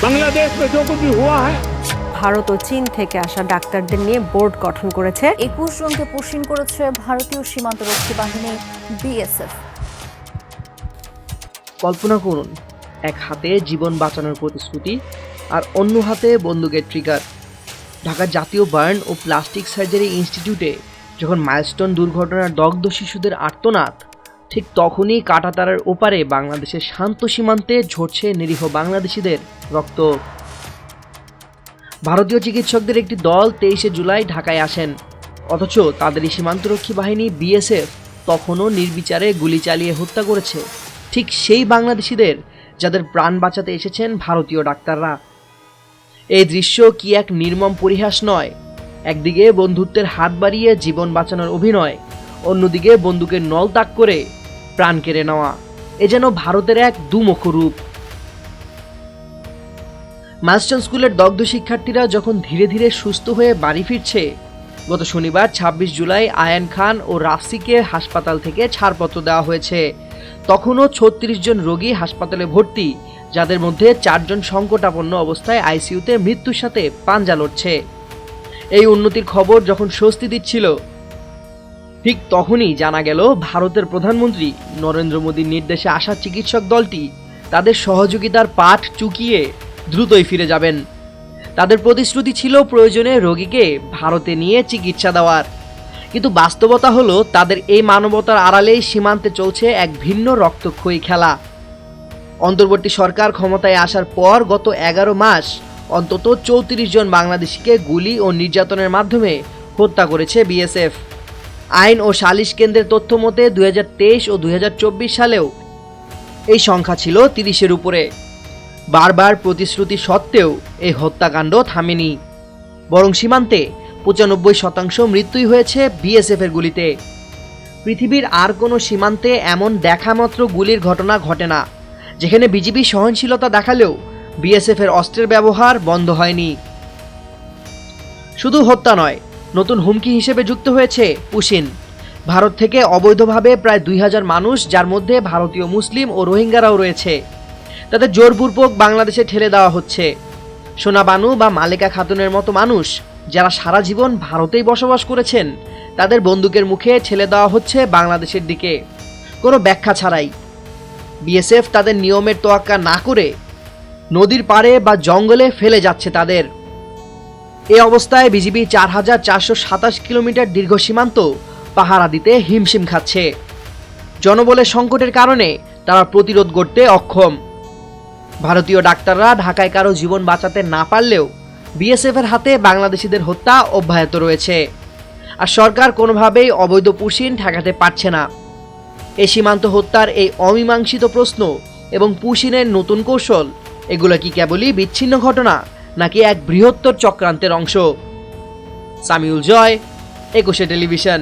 बांग्लादेश में जो कुछ भी हुआ है ভারত ও চীন থেকে আসা ডাক্তারদের নিয়ে বোর্ড গঠন করেছে একুশ জনকে পুষিন করেছে ভারতীয় সীমান্তরক্ষী বাহিনী বিএসএফ কল্পনা করুন এক হাতে জীবন বাঁচানোর প্রতিশ্রুতি আর অন্য হাতে বন্দুকের ট্রিগার ঢাকা জাতীয় বার্ন ও প্লাস্টিক সার্জারি ইনস্টিটিউটে যখন মাইলস্টোন দুর্ঘটনার দগ্ধ শিশুদের আর্তনাদ ঠিক তখনই কাঁটাতারার ওপারে বাংলাদেশের শান্ত সীমান্তে ঝরছে নিরীহ বাংলাদেশিদের রক্ত। ভারতীয় চিকিৎসকদের একটি দল তেইশে জুলাই ঢাকায় আসেন। অথচ তাদেরই সীমান্তরক্ষী বাহিনী বিএসএফ তখনও নির্বিচারে গুলি চালিয়ে হত্যা করেছে। ঠিক সেই বাংলাদেশিদের যাদের প্রাণ বাঁচাতে এসেছেন ভারতীয় ডাক্তাররা। এই দৃশ্য কি এক নির্মম পরিহাস নয়? একদিকে বন্ধুত্বের হাত বাড়িয়ে জীবন বাঁচানোর অভিনয়, অন্যদিকে বন্দুকের নল তাক করে প্রাণ কেড়ে নেওয়া, এ যেন ভারতের এক দুমুখ রূপ। মাস্টার স্কুলের দগ্ধ শিক্ষার্থীরা যখন ধীরে ধীরে সুস্থ হয়ে বাড়ি ফিরছে, গত শনিবার ২৬ জুলাই আয়ান খান ও রাফসিকে হাসপাতাল থেকে ছাড়পত্র দেওয়া হয়েছে। তখনও ছত্রিশ জন রোগী হাসপাতালে ভর্তি, যাদের মধ্যে চারজন সংকটাপন্ন অবস্থায় আইসিইউতে মৃত্যুর সাথে পাঞ্জা লড়ছে। এই উন্নতির খবর যখন স্বস্তি দিচ্ছিল ঠিক তখনই জানা গেল ভারতের প্রধানমন্ত্রী নরেন্দ্র মোদীর নির্দেশে আসা চিকিৎসক দলটি তাদের সহযোগিতার পাঠ চুকিয়ে দ্রুতই ফিরে যাবেন। তাদের প্রতিশ্রুতি ছিল প্রয়োজনে রোগীকে ভারতে নিয়ে চিকিৎসা দেওয়ার। কিন্তু বাস্তবতা হলো তাদের এই মানবতার আড়ালেই সীমান্তে চলছে এক ভিন্ন রক্তক্ষয়ী খেলা। অন্তর্বর্তী সরকার ক্ষমতায় আসার পর গত এগারো মাস অন্তত চৌত্রিশ জন বাংলাদেশিকে গুলি ও নির্যাতনের মাধ্যমে হত্যা করেছে বিএসএফ। আইন ও সালিশ কেন্দ্রের তথ্য মতে দুই হাজার তেইশ ও দুই হাজার চব্বিশ সালেও এই সংখ্যা ছিল তিরিশের উপরে। বারবার প্রতিশ্রুতি সত্ত্বেও এই হত্যাকাণ্ড থামেনি। বরং সীমান্তে পঁচানব্বই শতাংশ মৃত্যুই হয়েছে বিএসএফের গুলিতে। পৃথিবীর আর কোনো সীমান্তে এমন দেখামাত্র গুলির ঘটনা ঘটে না, যেখানে বিজিবি সহনশীলতা দেখালেও বিএসএফের অস্ত্রের ব্যবহার বন্ধ হয়নি। শুধু হত্যা নয় নতুন হুমকি হিসেবে যুক্ত হয়েছে পুশিন। ভারত থেকে অবৈধভাবে প্রায় দুই হাজার মানুষ, যার মধ্যে ভারতীয় মুসলিম ও রোহিঙ্গারাও রয়েছে। তাদের জোরপূর্বক বাংলাদেশে ঠেলে দেওয়া হচ্ছে। সোনা বানু বা মালিকা খাতুনের মতো মানুষ, যারা সারা জীবন ভারতেই বসবাস করেছেন, তাদের বন্দুকের মুখে ঠেলে দেওয়া হচ্ছে বাংলাদেশের দিকে। কোনো ব্যাখ্যা ছাড়াই। বিএসএফ তাদের নিয়মের তোয়াক্কা না করে নদীর পাড়ে বা জঙ্গলে ফেলে যাচ্ছে তাদের। এ অবস্থায় বিজিবি চার হাজার চারশো সাতাশ কিলোমিটার দীর্ঘ সীমান্ত পাহারা দিতে হিমশিম খাচ্ছে। জনবলের সংকটের কারণে তারা প্রতিরোধ করতে অক্ষম। ভারতীয় ডাক্তাররা ঢাকায় কারও জীবন বাঁচাতে না পারলেও বিএসএফের হাতে বাংলাদেশিদের হত্যা অব্যাহত রয়েছে। আর সরকার কোনোভাবেই অবৈধ পুশিন ঠেকাতে পারছে না। এ সীমান্ত হত্যার এই অমীমাংসিত প্রশ্ন এবং পুশিনের নতুন কৌশল, এগুলো কি কেবলই বিচ্ছিন্ন ঘটনা নাকি এক বৃহত্তর চক্রান্তের অংশ? সামিউল জয় একুশে টেলিভিশন।